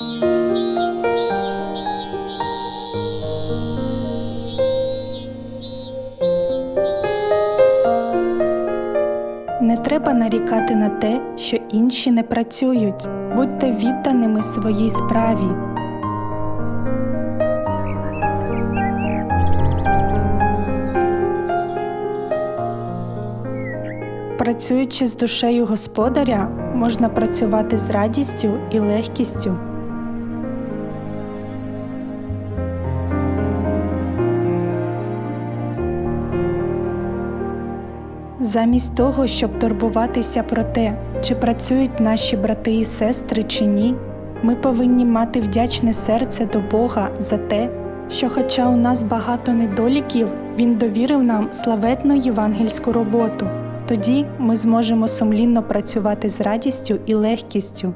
Не треба нарікати на те, що інші не працюють. Будьте відданими своїй справі. Працюючи з душею господаря, можна працювати з радістю і легкістю. Замість того, щоб турбуватися про те, чи працюють наші брати і сестри чи ні, ми повинні мати вдячне серце до Бога за те, що, хоча у нас багато недоліків, Він довірив нам славетну євангельську роботу. Тоді ми зможемо сумлінно працювати з радістю і легкістю.